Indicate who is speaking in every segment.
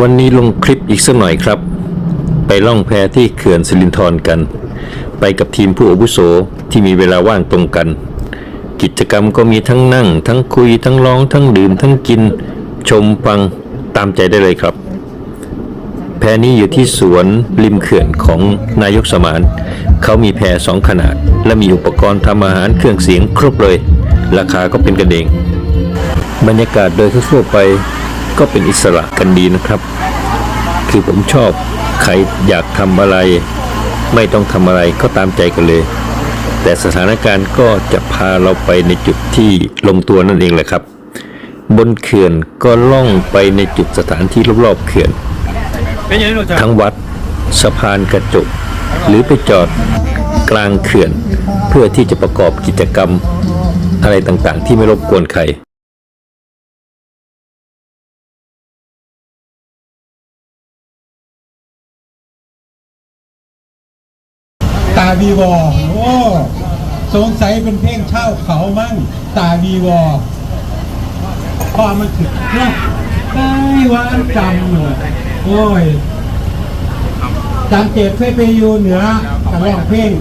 Speaker 1: วันนี้ลงคลิปอีกสักหน่อยครับ ไปล่องแพที่เขื่อนสิรินธรกัน ไปกับทีมผู้อาวุโสที่มีเวลาว่างตรงกัน กิจกรรมก็มีทั้งนั่ง ทั้งคุยทั้งร้อง ทั้งดื่ม ทั้งกิน ชมฟังตามใจได้เลยครับ แพนี้อยู่ที่สวนริมเขื่อนของนายกสมาน เขามีแพสองขนาด และมีอุปกรณ์ทำอาหารเครื่องเสียงครบเลย ราคาก็เป็นกันเอง บรรยากาศโดยทั่วไป ก็เป็นอิสระกันดีนะครับ คือผมชอบใครอยากทำอะไร ไม่ต้องทำอะไรก็ตามใจกันเลย แต่สถานการณ์ก็จะพาเราไปในจุดที่ลงตัวนั่นเองแหละครับ บนเขื่อนก็ล่องไปในจุดสถานที่รอบๆเขื่อน ทั้งวัดสะพานกระจก หรือไปจอดกลางเขื่อน เพื่อที่จะประกอบกิจกรรมอะไรต่างๆ ที่ไม่รบกวนใครา
Speaker 2: บีวอโอ้สงสัยเป็นเพลงเช่าเขามั่งตาบีวอพอมันถึงเนะได้หวานจำหน่อยโอ้ยจำเจ็บเคยไปอยู่เหนือกระรองเพลง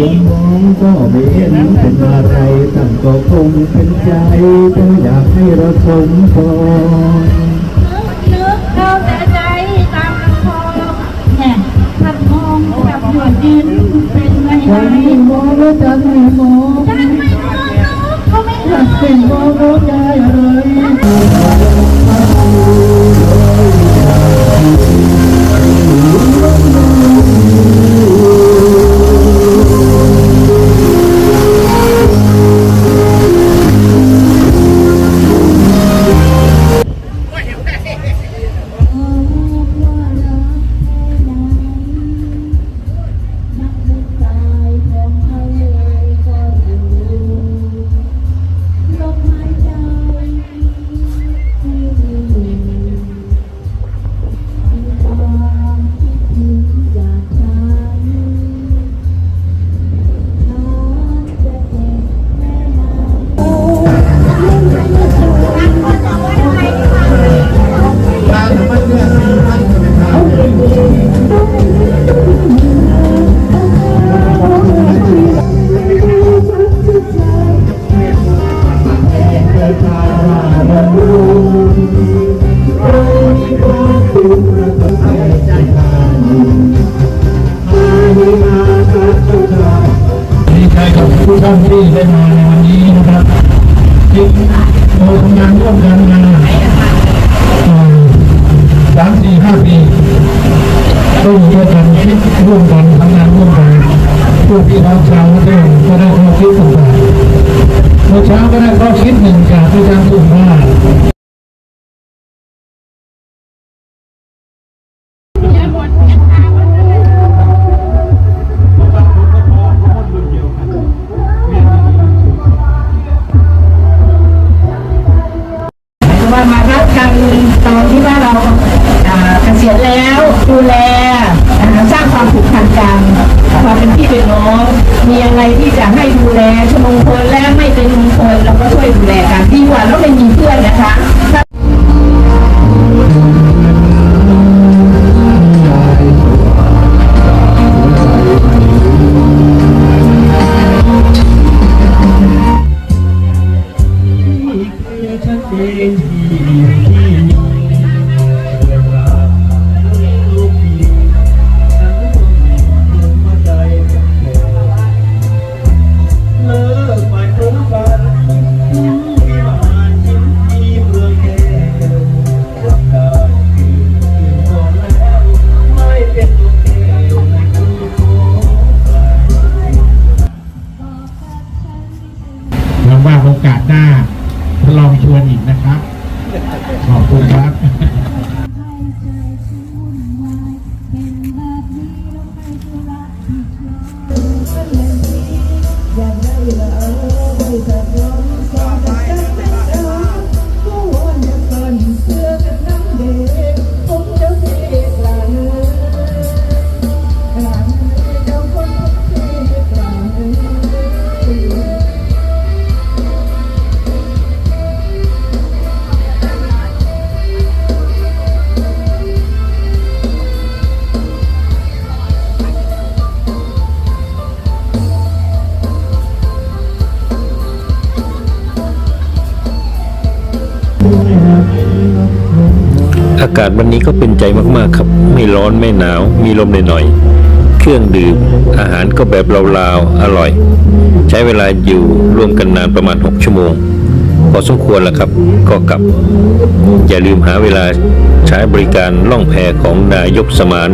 Speaker 3: ยังมองก็ไม่เห็นเป็นอะไรต่างก็คงเป็นใจแต่อยากให้เราสมพร
Speaker 4: นึกเข้าแต่ใจตามลำคอแห่ขัดมองกับหยดดินเป็นไงไวั
Speaker 3: นนี้มองแล้วจะไม่มอง
Speaker 4: จังไม่มองน้องเขาไม่
Speaker 3: อยากเป็นมองแล้วใจเลย
Speaker 4: ที่
Speaker 3: ได้มาในวันนี้นะครับที่เราทำงานร่วมกันมาสามสี่ห้าปีก็อยู่ด้วยกันคิดร่วมกันทำงานร่วมกันพวกพี่น้องชาวเระเทศก็ได้ข้อคิดต่างๆเมื่อเช้าก็ได้ข้อคิดหนึ่งจากอาจารย์สุภาพ
Speaker 5: วามเป็นพี่เป็นน้อง มีอะไรที่จะให้ดูแลชมงคลและไม่เป็นมงคลเราก็ช่วยดูแลกันดีกว่าเราไม่มีเพื่อนนะคะ
Speaker 3: เจน นะครับ ขอบคุณครับ
Speaker 4: ให้ใจฉันวุ่นวายเอา
Speaker 1: กาศวันนี้ก็เป็นใจมากๆครับ ไม่ร้อนไม่หนาว มีลมหน่อยๆ เครื่องดื่ม อาหารก็แบบลาวๆ อร่อย ใช้เวลาอยู่ร่วมกันนานประมาณ 6 ชั่วโมง พอสมควรแล้วครับ ก็กลับ อย่าลืมหาเวลาใช้บริการล่องแพของนายกสมาน